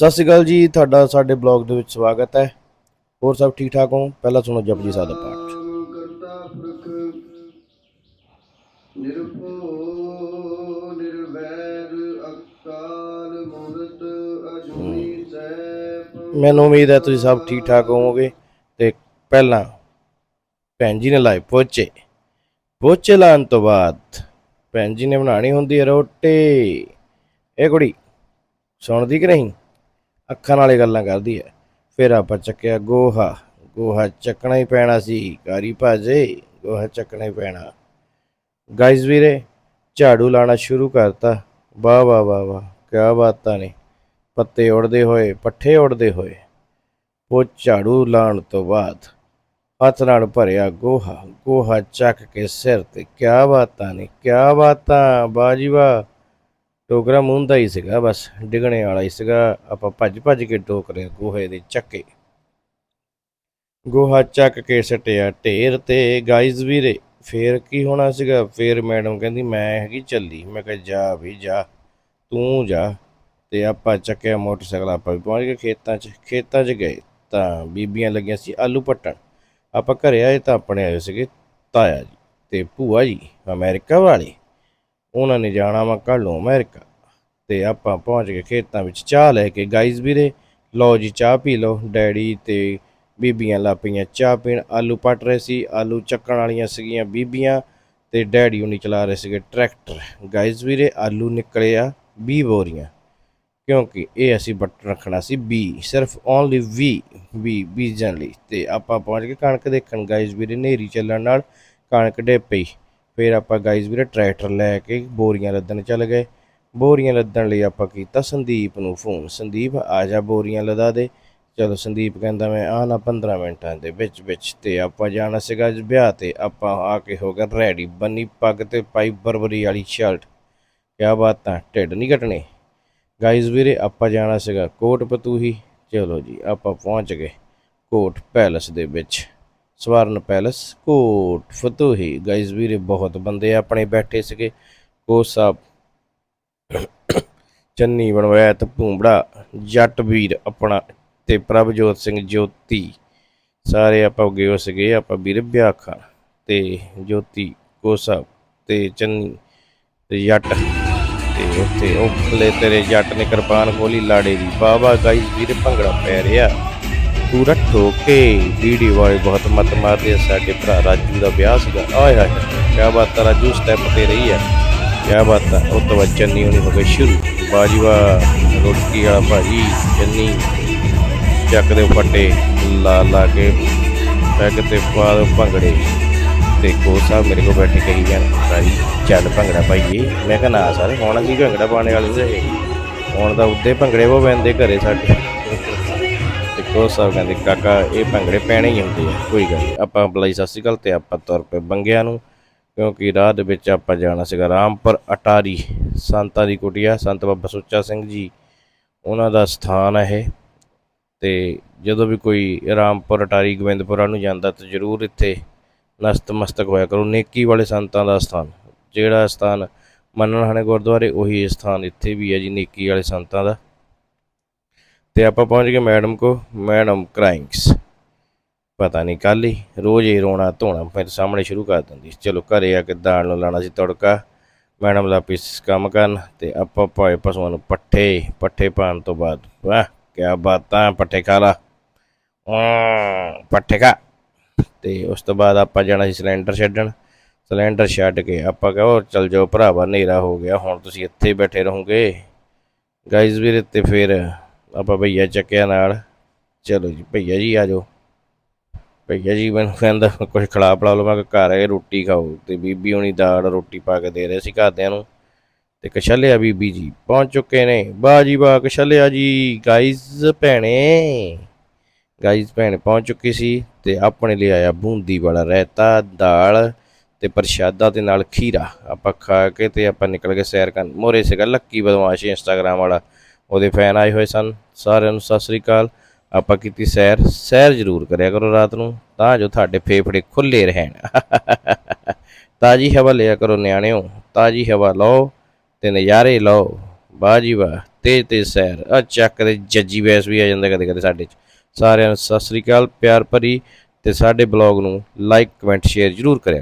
ਸਤਿ ਸ਼੍ਰੀ ਅਕਾਲ ਜੀ ਤੁਹਾਡਾ ਸਾਡੇ ਬਲੌਗ ਦੇ ਵਿੱਚ ਸਵਾਗਤ ਹੈ। ਹੋਰ ਸਭ ਠੀਕ ਠਾਕ ਹੋ? ਪਹਿਲਾਂ ਸੁਣੋ ਜਪਜੀ ਸਾਹਿਬ ਦਾ ਪਾਠ। ਕਰਤਾ ਪੁਰਖ ਨਿਰਭਉ ਨਿਰਵੈਰ ਅਕਾਲ ਮੂਰਤ ਅਜੂਨੀ ਸੈਭ ਮੈਨੂੰ ਉਮੀਦ ਹੈ ਤੁਸੀਂ ਸਭ ਠੀਕ ਠਾਕ ਹੋਵੋਗੇ ਤੇ ਪਹਿਲਾਂ ਭੈਣ ਜੀ ਨੇ ਲਾਏ ਪੋਚੇ। ਪੋਚੇ ਲਾਉਣ ਤੋਂ ਬਾਅਦ ਭੈਣ ਜੀ ਨੇ ਬਣਾਣੀ ਹੁੰਦੀ ਹੈ ਰੋਟੀ। ਇਹ ਕੁੜੀ ਸੁਣਦੀ ਕਿ ਨਹੀਂ? ਅੱਖਾਂ ਨਾਲੇ ਗੱਲਾਂ ਕਰਦੀ ਹੈ। ਫਿਰ ਆਪਾਂ ਚੱਕਿਆ ਗੋਹਾ। ਗੋਹਾ ਚੱਕਣਾ ਹੀ ਪੈਣਾ ਸੀ। ਕਾਰੀ ਭਾਜੇ, ਗੋਹਾ ਚੱਕਣਾ ਹੀ ਪੈਣਾ। ਗਾਇਜ਼ ਵੀਰੇ, ਝਾੜੂ ਲਾਣਾ ਸ਼ੁਰੂ ਕਰਤਾ। ਵਾਹ ਵਾਹ ਵਾਹ ਵਾਹ ਕੀ ਬਾਤਾਂ ਨੇ। ਪੱਤੇ ਉੜਦੇ ਹੋਏ, ਪੱਠੇ ਉੜਦੇ ਹੋਏ। ਉਹ ਝਾੜੂ ਲਾਉਣ ਤੋਂ ਬਾਅਦ ਹੱਥ ਨਾਲ ਭਰਿਆ ਗੋਹਾ। ਗੋਹਾ ਚੱਕ ਕੇ ਸਿਰ ਤੇ। ਕਿਆ ਬਾਤਾਂ ਨੇ, ਕਿਆ ਬਾਤਾਂ? ਬਾਜੀ ਵਾਹ ਮੂੰਹ ਦਾ ਹੀ ਸੀਗਾ, ਬਸ ਡਿਗਣੇ ਵਾਲਾ ਹੀ ਸੀਗਾ। ਆਪਾਂ ਭੱਜ ਭੱਜ ਕੇ ਟੋਕਰੇ ਗੋਹੇ ਦੇ ਚੱਕੇ। ਗੋਹਾ ਚੱਕ ਕੇ ਸਟਿਆ ਢੇਰ ਤੇ ਗਾਈਜ਼ ਵੀਰੇ, ਫੇਰ ਕੀ ਹੋਣਾ ਸੀਗਾ? ਫੇਰ ਮੈਡਮ ਕਹਿੰਦੀ, ਮੈਂ ਹੈਗੀ ਚੱਲੀ। ਮੈਂ ਕਿਹਾ, ਜਾ ਵੀ ਜਾ, ਤੂੰ ਜਾ। ਤੇ ਆਪਾਂ ਚੱਕਿਆ ਮੋਟਰਸਾਈਕਲ, ਆਪਾਂ ਵੀ ਪਹੁੰਚ ਗਏ ਖੇਤਾਂ 'ਚ। ਖੇਤਾਂ 'ਚ ਗਏ ਤਾਂ ਬੀਬੀਆਂ ਲੱਗੀਆਂ ਸੀ ਆਲੂ ਪੱਟਣ। ਆਪਾਂ ਘਰੇ ਆਏ ਤਾਂ ਆਪਣੇ ਆਏ ਸੀਗੇ ਤਾਇਆ ਜੀ ਤੇ ਭੂਆ ਜੀ, ਅਮਰੀਕਾ ਵਾਲੇ। ਉਹਨਾਂ ਨੇ ਜਾਣਾ ਵਾ ਕੱਲ੍ਹ ਨੂੰ ਅਮਰੀਕਾ। ਤੇ ਆਪਾਂ ਪਹੁੰਚ ਗਏ ਖੇਤਾਂ ਵਿੱਚ। ਚਾਹ ਲੈ ਕੇ ਗਾਈਜ਼ ਵੀਰੇ, ਲਓ ਜੀ ਚਾਹ ਪੀ ਲਓ। ਡੈਡੀ ਤੇ ਬੀਬੀਆਂ ਲਾਪੀਆਂ ਚਾਹ ਪੀਣ। ਆਲੂ ਪੱਟ ਰਹੇ ਸੀ, ਆਲੂ ਚੱਕਣ ਵਾਲੀਆਂ ਸੀਗੀਆਂ ਬੀਬੀਆਂ ਤੇ ਡੈਡੀ ਉਹਨੀ ਚਲਾ ਰਹੇ ਸੀਗੇ ਟਰੈਕਟਰ। ਗਾਈਜ਼ ਵੀਰੇ, ਆਲੂ ਨਿਕਲੇ ਆ 20 ਬੋਰੀਆਂ। ਕਿਉਂਕਿ ਇਹ ਅਸੀਂ ਬਟ ਰੱਖਣਾ ਸੀ 20 ਸਿਰਫ ਓਨਲੀ 20 20 ਬੀਜਣ ਲਈ। ਤੇ ਆਪਾਂ ਪਹੁੰਚ ਕੇ ਕਣਕ ਦੇਖਣ। ਗਾਈਜ਼ ਵੀਰੇ ਨੇਰੀ ਚੱਲਣ ਨਾਲ ਕਣਕ ਡੇ ਪਈ। ਫਿਰ ਆਪਾਂ ਗਾਈਜ਼ ਵੀਰੇ ਟਰੈਕਟਰ ਲੈ ਕੇ ਬੋਰੀਆਂ ਲੱਦਣ ਚੱਲ ਗਏ। ਬੋਰੀਆਂ ਲੱਦਣ ਲਈ ਆਪਾਂ ਕੀਤਾ ਸੰਦੀਪ ਨੂੰ ਫੋਨ ਸੰਦੀਪ, ਆ ਜਾ ਬੋਰੀਆਂ ਲਦਾ ਦੇ। ਚਲੋ ਸੰਦੀਪ ਕਹਿੰਦਾ ਮੈਂ ਆ ਨਾ 15 ਮਿੰਟਾਂ ਦੇ ਵਿੱਚ ਵਿੱਚ ਤੇ ਆਪਾਂ ਜਾਣਾ ਸੀਗਾ ਅੱਜ ਵਿਆਹ ਤੇ। ਆਪਾਂ ਆ ਕੇ ਹੋ ਗਏ ਰੈਡੀ ਬੰਨੀ ਪੱਗ ਤੇ ਪਾਈ ਬਰਬਰੀ ਵਾਲੀ ਸ਼ਰਟ ਕਿਆ ਬਾਤਾਂ ਢਿੱਡ ਨਹੀਂ ਘਟਣੇ ਗਾਈਜ਼ ਵੀਰੇ ਆਪਾਂ ਜਾਣਾ ਸੀਗਾ ਕੋਟ ਪਤੂਹੀ ਚਲੋ ਜੀ, ਆਪਾਂ ਪਹੁੰਚ ਗਏ ਕੋਟ ਪੈਲਸ ਦੇ ਵਿੱਚ। ਸਵਰਨ ਪੈਲਸ, ਕੋਟ ਫਤੂਹੀ। ਗਾਈਜ਼ ਵੀਰੇ, ਬਹੁਤ ਬੰਦੇ ਆਪਣੇ ਬੈਠੇ ਸੀਗੇ। ਕੋਚ ਸਾਹਿਬ, ਚੰਨੀ ਬਣਵੈਤ ਭੂੰਬੜਾ ਜੱਟ ਵੀਰ ਆਪਣਾ ਤੇ ਪ੍ਰਭਜੋਤ ਸਿੰਘ ਜੋਤੀ। ਸਾਰੇ ਆਪਾਂ ਗਏ ਹੋ ਸੀਗੇ, ਆਪਾਂ ਵੀਰ ਵਿਆਹ ਤੇ ਜੋਤੀ, ਕੋਚ ਸਾਹਿਬ ਤੇ ਚੰਨੀ ਤੇ ਜੱਟ। ਤੇ ਉੱਥੇ ਉਹ ਤੇਰੇ ਜੱਟ ਨੇ ਕਿਰਪਾਨ ਖੋਲੀ ਲਾੜੇ ਦੀ। ਬਾਬਾ ਗਾਈ ਵੀਰੇ, ਭੰਗੜਾ ਪੈ ਰਿਹਾ। ਪੂਰਾ ਠੋਕੇ ਵੀਡੀਓ ਵਾਲੇ ਬਹੁਤ ਮਤ ਮਾਰਦੇ ਸਾਡੇ ਭਰਾ ਰਾਜੂ ਦਾ ਵਿਆਹ ਸੀਗਾ। ਆਏ ਹਾਏ, ਕਿਆ ਬਾਤ ਆ ਰਾਜੂ ਸਟੈਪ ਤੇ ਰਹੀ ਹੈ ਕਿਆ ਬਾਤ ਆ, ਉਹ ਤੋਂ ਬਾਅਦ ਚੰਨੀ ਹੋਣੀ ਹੋ ਗਈ ਸ਼ੁਰੂ। ਬਾਜੀਵਾ ਰੋਟਕੀ ਵਾਲਾ ਭਾਜੀ, ਚੰਨੀ, ਚੱਕ ਦੇ ਫੱਟੇ, ਲਾ ਲਾ ਕੇ ਪੈਗ ਤੇ ਪਾ ਭੰਗੜੇ। ਤੇ ਕੋਚ ਸਾਹਿਬ ਮੇਰੇ ਕੋਲ ਬੈਠੇ ਕਹੀ ਜਾਣ, ਭਾਈ, ਚੱਲ ਭੰਗੜਾ ਪਾਈਏ। ਮੈਂ ਕਿਹਾ, ਨਾ ਸਰ, ਹੁਣ ਅਸੀਂ ਭੰਗੜਾ ਪਾਣੇ ਵਾਲੇ ਸੀ ਹੁਣ ਤਾਂ ਉੱਦੇ ਭੰਗੜੇ ਉਹ ਪੈਂਦੇ ਘਰੇ ਸਾਡੇ। ਤੇ ਕੋਚ ਸਾਹਿਬ ਕਹਿੰਦੇ ਕਾਕਾ, ਇਹ ਭੰਗੜੇ ਪੈਣੇ ਹੀ ਹੁੰਦੇ ਆ, ਕੋਈ ਗੱਲ ਨਹੀਂ। ਆਪਾਂ ਬੁਲਾਈ, ਸਤਿ ਸ਼੍ਰੀ ਅਕਾਲ ਤੇ ਆਪਾਂ ਤੁਰ ਪਏ ਬੰਗਿਆਂ ਨੂੰ, ਕਿਉਂਕਿ ਰਾਹ ਦੇ ਵਿੱਚ ਆਪਾਂ ਜਾਣਾ ਸੀਗਾ ਰਾਮਪੁਰ, ਅਟਾਰੀ, ਸੰਤਾਂ ਦੀ ਕੁਟੀਆ, ਸੰਤ ਬਾਬਾ ਸੁੱਚਾ ਸਿੰਘ ਜੀ, ਉਹਨਾਂ ਦਾ ਸਥਾਨ ਹੈ ਇਹ। ਤੇ ਜਦੋਂ ਵੀ ਕੋਈ ਰਾਮਪੁਰ, ਅਟਾਰੀ, ਗੋਬਿੰਦਪੁਰਾ ਨੂੰ ਜਾਂਦਾ ਤਾਂ ਜ਼ਰੂਰ ਇੱਥੇ ਨਸਤਮਸਤਕ ਹੋਇਆ ਕਰੋ, ਨੇਕੀ ਵਾਲੇ ਸੰਤਾਂ ਦਾ ਸਥਾਨ। ਜਿਹੜਾ ਸਥਾਨ ਮੰਨਣ ਹਾਣੇ ਗੁਰਦੁਆਰੇ, ਉਹੀ ਸਥਾਨ ਇੱਥੇ ਵੀ ਹੈ ਜੀ, ਨੇਕੀ ਵਾਲੇ ਸੰਤਾਂ ਦਾ। ਤੇ ਆਪਾਂ ਪਹੁੰਚ ਗਏ ਮੈਡਮ ਕੋ, ਮੈਡਮ ਕ੍ਰਾਈਂਗਸ। ਪਤਾ ਨਹੀਂ ਕੱਲ ਹੀ ਰੋਜ਼ ਹੀ ਰੋਣਾ ਧੋਣਾ ਫਿਰ ਸਾਹਮਣੇ ਸ਼ੁਰੂ ਕਰ ਦਿੰਦੀ ਚਲੋ ਘਰੇ ਆ ਕੇ ਦਾਲ ਨੂੰ ਲਾਣਾ ਸੀ ਤੜਕਾ, ਮੈਡਮ ਲਾਪਿਸ ਕੰਮ ਕਰਨ ਤੇ ਆਪਾਂ ਪਾਏ ਪਸ਼ੂਆਂ ਨੂੰ ਪੱਠੇ ਪੱਠੇ ਪਾਣ ਤੋਂ ਬਾਅਦ, ਵਾਹ, ਕਿਆ ਬਾਤਾਂ ਪੱਠੇ ਖਾ ਲਾ। ਪੱਠੇ ਖਾ। ਤੇ ਉਸ ਤੋਂ ਬਾਅਦ ਆਪਾਂ ਜਾਣਾ ਸੀ ਸਿਲੰਡਰ ਛੱਡਣ। ਸਿਲੰਡਰ ਛੱਡ ਕੇ ਆਪਾਂ ਕਹੋ ਚੱਲ ਜਾਓ ਭਰਾਵਾ, ਹਨੇਰਾ ਹੋ ਗਿਆ, ਹੁਣ ਤੁਸੀਂ ਇੱਥੇ ਬੈਠੇ ਰਹੋਗੇ। ਗਾਈਜ਼ ਵੀਰੇ, ਤੇ ਫਿਰ ਆਪਾਂ ਭਈਆ ਚੱਕਿਆ ਨਾਲ। ਚਲੋ ਜੀ, ਭਈਆ ਜੀ ਆ ਜਾਓ। ਭਈਆ ਜੀ ਮੈਨੂੰ ਕਹਿੰਦਾ ਕੁਝ ਖਿਲਾ ਪਿਲਾ ਲਓ, ਮੈਂ ਕਿਹਾ ਘਰ ਆਏ ਰੋਟੀ ਖਾਓ। ਤੇ ਬੀਬੀ ਹੁਣੀ ਦਾਲ ਰੋਟੀ ਪਾ ਕੇ ਦੇ ਰਹੇ ਸੀ ਘਰਦਿਆਂ ਨੂੰ। ਤੇ ਕਛਲਿਆ ਬੀਬੀ ਜੀ, ਪਹੁੰਚ ਚੁੱਕੇ ਨੇ। ਵਾਹ ਜੀ ਵਾਹ, ਕਛਲਿਆ ਜੀ ਗਾਈਜ਼ ਭੈਣੇ। ਗਾਈਜ਼ ਭੈਣ, ਪਹੁੰਚ ਚੁੱਕੀ ਸੀ ਤੇ ਆਪਣੇ ਲਈ ਆਇਆ ਬੂੰਦੀ ਵਾਲਾ ਰਹਿਤਾ ਦਾਲ ਤੇ ਪ੍ਰਸ਼ਾਦਾ ਦੇ ਨਾਲ ਖੀਰਾ। ਆਪਾਂ ਖਾ ਕੇ ਤੇ ਆਪਾਂ ਨਿਕਲ ਕੇ ਸੈਰ ਕਰਨ। ਮੋਰੇ ਸੀਗਾ ਲੱਕੀ ਬਦਮਾਸ਼, ਇੰਸਟਾਗ੍ਰਾਮ ਵਾਲਾ। ਉਹਦੇ ਫੈਨ ਆਏ ਹੋਏ ਸਨ, ਸਾਰਿਆਂ ਨੂੰ ਸਤਿ ਸ੍ਰੀ ਅਕਾਲ। ਆਪਾਂ ਕੀਤੀ ਸੈਰ ਸੈਰ ਜ਼ਰੂਰ ਕਰਿਆ ਕਰੋ ਰਾਤ ਨੂੰ, ਤਾਂ ਜੋ ਤੁਹਾਡੇ ਫੇਫੜੇ ਖੁੱਲੇ ਰਹਿਣ। ਤਾਜੀ ਹਵਾ ਲਿਆ ਕਰੋ ਨਿਆਣਿਓ, ਤਾਜੀ ਹਵਾ ਲਓ ਤੇ ਨਜ਼ਾਰੇ ਲਓ। ਵਾਹ ਜੀ ਵਾਹ, ਤੇਜ ਤੇਜ਼ ਸੈਰ। ਆ ਚੱਕ ਦੇ ਜੱਜੀ ਵੈਸ ਵੀ ਆ ਜਾਂਦਾ ਕਦੇ ਕਦੇ ਸਾਡੇ ਚ। ਸਾਰਿਆਂ ਨੂੰ ਸਤਿ ਸ੍ਰੀ ਅਕਾਲ, ਪਿਆਰ ਭਰੀ ਤੇ ਸਾਡੇ ਬਲੌਗ ਨੂੰ ਲਾਈਕ, ਕਮੈਂਟ, ਸ਼ੇਅਰ ਜਰੂਰ ਕਰਿਆ